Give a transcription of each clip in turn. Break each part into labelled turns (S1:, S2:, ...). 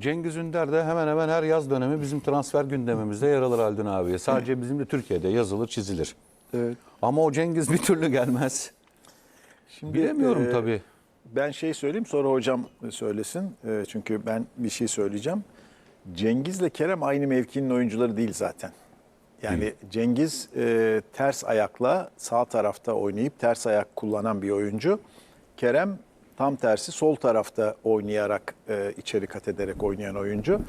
S1: Cengiz Ünder de hemen hemen her yaz dönemi bizim transfer gündemimizde yer alır Haldun abi. Sadece bizim de Türkiye'de yazılır çizilir.
S2: Evet.
S1: Ama o Cengiz bir türlü gelmez.
S3: Şimdi,
S1: Bilemiyorum
S3: e,
S1: tabii.
S3: Ben şey söyleyeyim sonra hocam söylesin. E, çünkü ben bir şey söyleyeceğim. Cengiz'le Kerem aynı mevkinin oyuncuları değil zaten. Yani Cengiz e, ters ayakla sağ tarafta oynayıp ters ayak kullanan bir oyuncu. Kerem tam tersi sol tarafta oynayarak e, içeri kat ederek oynayan oyuncu.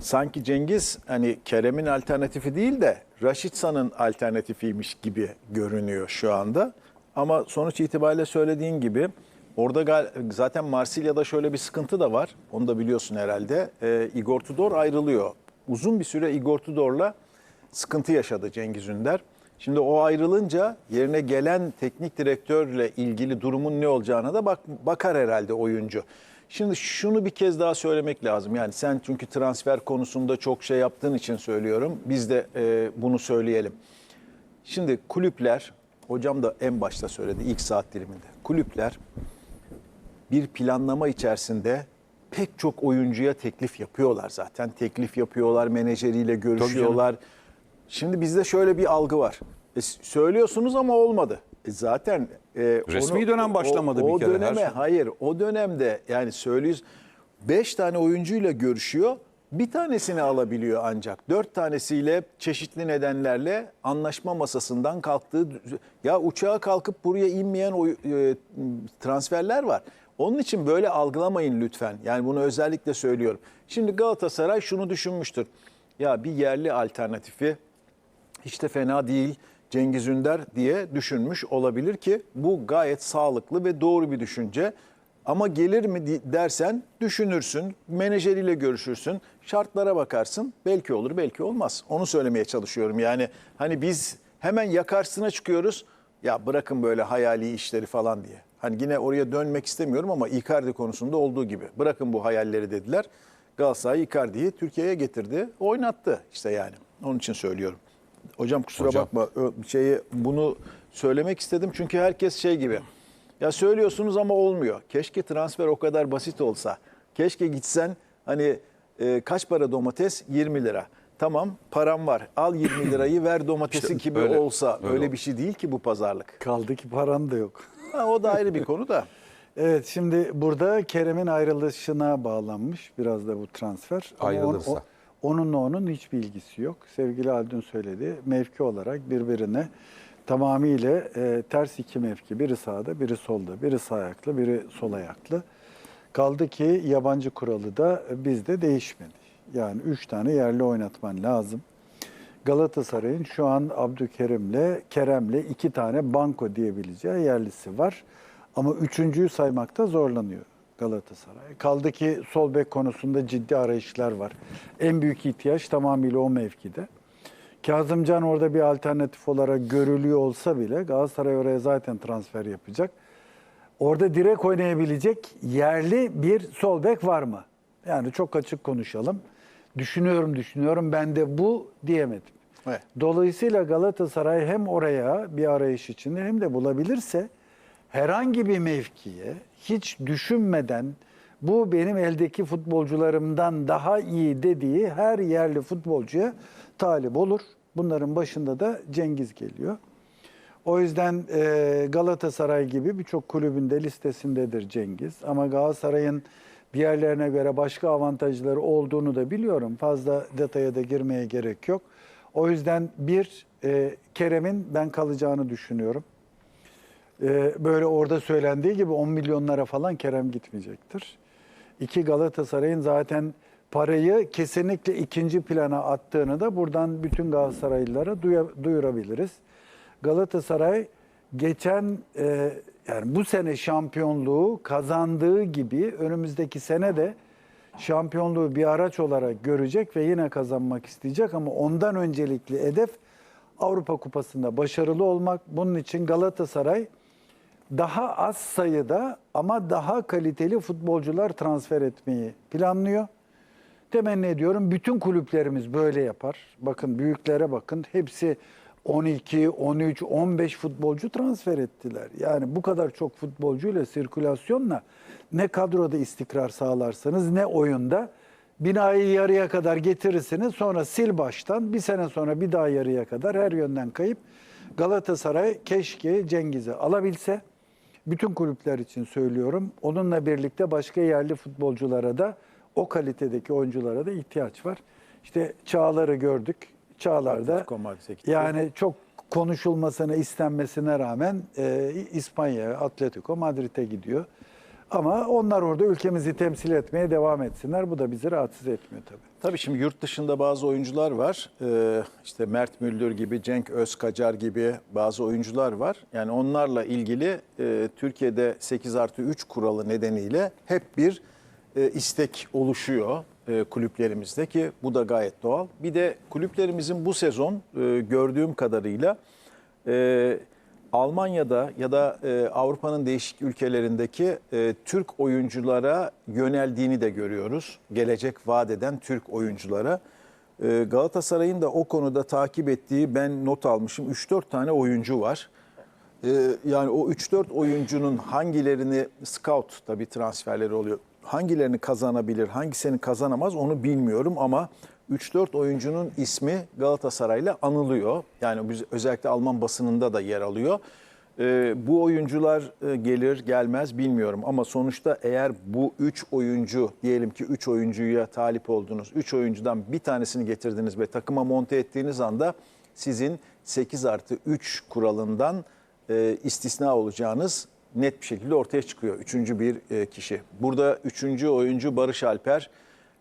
S3: Sanki Cengiz hani Kerem'in alternatifi değil de Raşitsa'nın alternatifiymiş gibi görünüyor şu anda. Ama sonuç itibariyle söylediğin gibi orada zaten Marsilya'da şöyle bir sıkıntı da var. Onu da biliyorsun herhalde. E, Igor Tudor ayrılıyor. Uzun bir süre Igor Tudor'la sıkıntı yaşadı Cengiz Ünder. Şimdi o ayrılınca yerine gelen teknik direktörle ilgili durumun ne olacağına da bak, bakar herhalde oyuncu. Şimdi şunu bir kez daha söylemek lazım. Yani sen çünkü transfer konusunda çok şey yaptığın için söylüyorum. Biz de e, bunu söyleyelim. Şimdi kulüpler, hocam da en başta söyledi ilk saat diliminde. Kulüpler bir planlama içerisinde pek çok oyuncuya teklif yapıyorlar zaten. Teklif yapıyorlar, menajeriyle görüşüyorlar. Şimdi bizde şöyle bir algı var. E, söylüyorsunuz ama olmadı. E, zaten e,
S1: Resmi dönem başlamadı
S3: o,
S1: bir
S3: o
S1: kere, her
S3: Döneme,
S1: şey.
S3: Hayır, o dönemde yani söylüyoruz. Beş tane oyuncuyla görüşüyor. Bir tanesini alabiliyor ancak. Dört tanesiyle çeşitli nedenlerle anlaşma masasından kalktığı... Ya uçağa kalkıp buraya inmeyen oy- e, transferler var. Onun için böyle algılamayın lütfen. Yani bunu özellikle söylüyorum. Şimdi Galatasaray şunu düşünmüştür. Ya bir yerli alternatifi hiç de fena değil Cengiz Ünder diye düşünmüş olabilir ki bu gayet sağlıklı ve doğru bir düşünce. Ama gelir mi dersen düşünürsün, menajeriyle görüşürsün, şartlara bakarsın. Belki olur, belki olmaz. Onu söylemeye çalışıyorum. Yani hani biz hemen yakarsına çıkıyoruz. Ya bırakın böyle hayali işleri falan diye. Hani yine oraya dönmek istemiyorum ama Icardi konusunda olduğu gibi. Bırakın bu hayalleri dediler. Galatasaray Icardi'yi Türkiye'ye getirdi, oynattı işte yani. Onun için söylüyorum. Hocam kusura
S1: Hocam.
S3: bakma şeyi bunu söylemek istedim çünkü herkes şey gibi. Ya söylüyorsunuz ama olmuyor. Keşke transfer o kadar basit olsa. Keşke gitsen hani e, kaç para domates? 20 lira. Tamam param var. Al 20 lirayı ver domatesi
S1: İşte
S3: gibi
S1: öyle,
S3: olsa.
S1: öyle
S3: Öyle bir şey değil ki bu pazarlık.
S2: Kaldı ki paran da yok.
S3: Ha, o da ayrı bir konu da.
S2: Evet şimdi burada Kerem'in ayrılışına bağlanmış biraz da bu transfer. Ama
S1: Ayrılırsa.
S2: on- o- onunla onun hiçbir ilgisi yok. Sevgili Haldun söyledi. Mevki olarak birbirine tamamıyla e, ters iki mevki. Biri sağda, biri solda. Biri sağ ayaklı, biri sol ayaklı. Kaldı ki yabancı kuralı da bizde değişmedi. Yani üç tane yerli oynatman lazım. Galatasaray'ın şu an Abdülkerim'le, Kerem'le iki tane banko diyebileceği yerlisi var. Ama üçüncüyü saymakta zorlanıyor Galatasaray. Kaldı ki sol bek konusunda ciddi arayışlar var. En büyük ihtiyaç tamamıyla o mevkide. Kazımcan orada bir alternatif olarak görülüyor olsa bile Galatasaray oraya zaten transfer yapacak. Orada direkt oynayabilecek yerli bir sol bek var mı? Yani çok açık konuşalım. Düşünüyorum düşünüyorum ben de bu diyemedim.
S3: Evet.
S2: Dolayısıyla Galatasaray hem oraya bir arayış içinde hem de bulabilirse herhangi bir mevkiye hiç düşünmeden bu benim eldeki futbolcularımdan daha iyi dediği her yerli futbolcuya talip olur. Bunların başında da Cengiz geliyor. O yüzden e, Galatasaray gibi birçok kulübün de listesindedir Cengiz. Ama Galatasaray'ın diğerlerine göre başka avantajları olduğunu da biliyorum. Fazla detaya da girmeye gerek yok. O yüzden bir, e, Kerem'in ben kalacağını düşünüyorum. E, böyle orada söylendiği gibi 10 milyonlara falan Kerem gitmeyecektir. İki Galatasaray'ın zaten parayı kesinlikle ikinci plana attığını da buradan bütün Galatasaraylılara duyurabiliriz. Galatasaray geçen e, yani bu sene şampiyonluğu kazandığı gibi önümüzdeki sene de şampiyonluğu bir araç olarak görecek ve yine kazanmak isteyecek ama ondan öncelikli hedef Avrupa Kupası'nda başarılı olmak. Bunun için Galatasaray daha az sayıda ama daha kaliteli futbolcular transfer etmeyi planlıyor. Temenni ediyorum bütün kulüplerimiz böyle yapar. Bakın büyüklere bakın hepsi 12, 13, 15 futbolcu transfer ettiler. Yani bu kadar çok futbolcuyla sirkülasyonla ne kadroda istikrar sağlarsanız ne oyunda binayı yarıya kadar getirirsiniz. Sonra sil baştan bir sene sonra bir daha yarıya kadar her yönden kayıp Galatasaray keşke Cengiz'i alabilse. Bütün kulüpler için söylüyorum. Onunla birlikte başka yerli futbolculara da o kalitedeki oyunculara da ihtiyaç var. İşte Çağlar'ı gördük. Çağlar da
S3: Atletico Madrid'e gitti.
S2: yani çok konuşulmasına istenmesine rağmen e, İspanya'ya, Atletico Madrid'e gidiyor. Ama onlar orada ülkemizi temsil etmeye devam etsinler. Bu da bizi rahatsız etmiyor tabii.
S3: Tabii şimdi yurt dışında bazı oyuncular var. Ee, işte Mert Müldür gibi, Cenk Özkacar gibi bazı oyuncular var. Yani onlarla ilgili e, Türkiye'de 8 artı 3 kuralı nedeniyle hep bir e, istek oluşuyor e, kulüplerimizde ki bu da gayet doğal. Bir de kulüplerimizin bu sezon e, gördüğüm kadarıyla e, Almanya'da ya da e, Avrupa'nın değişik ülkelerindeki e, Türk oyunculara yöneldiğini de görüyoruz. Gelecek vaat eden Türk oyunculara. E, Galatasaray'ın da o konuda takip ettiği ben not almışım 3-4 tane oyuncu var. E, yani o 3-4 oyuncunun hangilerini scout tabii transferleri oluyor. Hangilerini kazanabilir, hangisini kazanamaz onu bilmiyorum ama 3-4 oyuncunun ismi Galatasaray'la anılıyor. Yani özellikle Alman basınında da yer alıyor. Ee, bu oyuncular e, gelir gelmez bilmiyorum ama sonuçta eğer bu 3 oyuncu diyelim ki 3 oyuncuya talip oldunuz. 3 oyuncudan bir tanesini getirdiniz ve takıma monte ettiğiniz anda sizin 8 artı 3 kuralından e, istisna olacağınız net bir şekilde ortaya çıkıyor. Üçüncü bir e, kişi. Burada üçüncü oyuncu Barış Alper,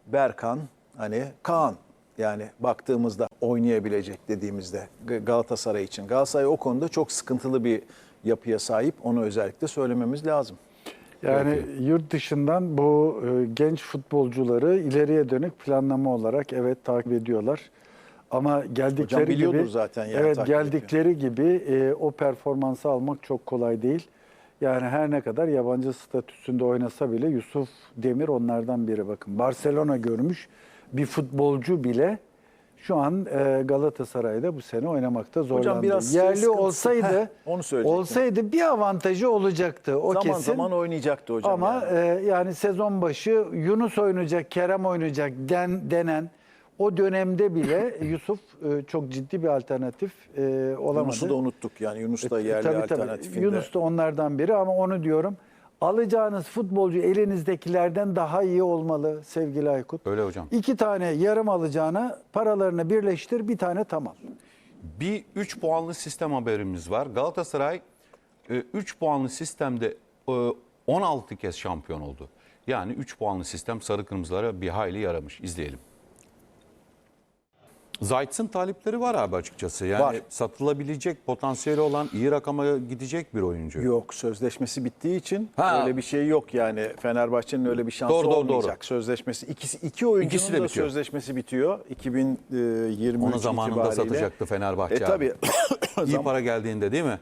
S3: Berkan, hani Kaan. Yani baktığımızda oynayabilecek dediğimizde Galatasaray için. Galatasaray o konuda çok sıkıntılı bir yapıya sahip. Onu özellikle söylememiz lazım.
S2: Yani yurt dışından bu e, genç futbolcuları ileriye dönük planlama olarak evet takip ediyorlar. Ama geldikleri
S3: biliyordur
S2: gibi
S3: zaten yani
S2: evet geldikleri gibi e, o performansı almak çok kolay değil. Yani her ne kadar yabancı statüsünde oynasa bile Yusuf Demir onlardan biri bakın. Barcelona görmüş bir futbolcu bile şu an e, Galatasaray'da bu sene oynamakta zorlandı.
S3: biraz şey
S2: Yerli
S3: sıkıntısı-
S2: olsaydı
S3: Heh, onu söyleyecektim.
S2: olsaydı bir avantajı olacaktı o
S3: zaman
S2: kesin.
S3: zaman oynayacaktı hocam.
S2: Ama
S3: yani.
S2: e, yani sezon başı Yunus oynayacak, Kerem oynayacak den, denen o dönemde bile Yusuf e, çok ciddi bir alternatif e, olamadı.
S3: Yunus'u da unuttuk yani. Yunus da
S2: E,
S3: yerli
S2: tabii, tabii.
S3: alternatifinde.
S2: Yunus da onlardan biri ama onu diyorum. Alacağınız futbolcu elinizdekilerden daha iyi olmalı sevgili Aykut.
S1: Öyle hocam.
S2: İki tane yarım alacağına paralarını birleştir bir tane tamam.
S1: Bir 3 puanlı sistem haberimiz var. Galatasaray 3 puanlı sistemde e, 16 kez şampiyon oldu. Yani 3 puanlı sistem sarı kırmızılara bir hayli yaramış. İzleyelim. Zayt'sın talipleri var abi açıkçası. Yani
S3: Var.
S1: satılabilecek potansiyeli olan iyi rakama gidecek bir oyuncu.
S3: Yok sözleşmesi bittiği için
S1: Ha.
S3: öyle bir şey yok yani Fenerbahçe'nin öyle bir şansı
S1: Doğru, doğru,
S3: olmayacak.
S1: doğru.
S3: Sözleşmesi ikisi iki oyuncunun
S1: İkisi de
S3: da
S1: bitiyor.
S3: sözleşmesi bitiyor 2023
S1: Onu zamanında
S3: itibariyle.
S1: satacaktı Fenerbahçe
S3: E
S1: abi.
S3: tabii.
S1: İyi para geldiğinde değil mi?